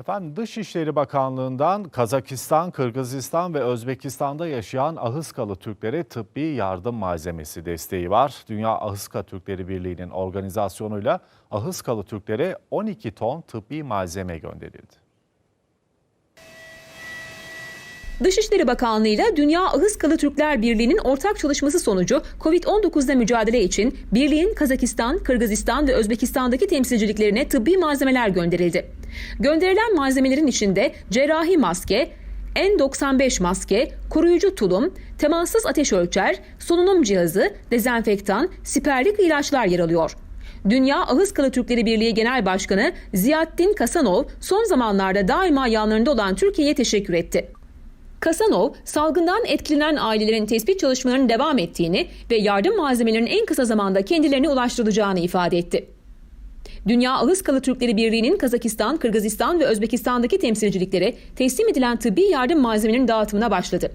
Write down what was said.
Efendim Dışişleri Bakanlığı'ndan Kazakistan, Kırgızistan ve Özbekistan'da yaşayan Ahıskalı Türklere tıbbi yardım malzemesi desteği var. Dünya Ahıska Türkleri Birliği'nin organizasyonuyla Ahıskalı Türklere 12 ton tıbbi malzeme gönderildi. Dışişleri Bakanlığı ile Dünya Ahıskalı Türkler Birliği'nin ortak çalışması sonucu Covid-19'da mücadele için birliğin Kazakistan, Kırgızistan ve Özbekistan'daki temsilciliklerine tıbbi malzemeler gönderildi. Gönderilen malzemelerin içinde cerrahi maske, N95 maske, koruyucu tulum, temassız ateş ölçer, solunum cihazı, dezenfektan, siperlik ilaçlar yer alıyor. Dünya Ahıskalı Türkleri Birliği Genel Başkanı Ziyaddin Kasanov son zamanlarda daima yanlarında olan Türkiye'ye teşekkür etti. Kasanov, salgından etkilenen ailelerin tespit çalışmalarının devam ettiğini ve yardım malzemelerinin en kısa zamanda kendilerine ulaştırılacağını ifade etti. Dünya Ahıskalı Türkleri Birliği'nin Kazakistan, Kırgızistan ve Özbekistan'daki temsilcilikleri teslim edilen tıbbi yardım malzemelerinin dağıtımına başladı.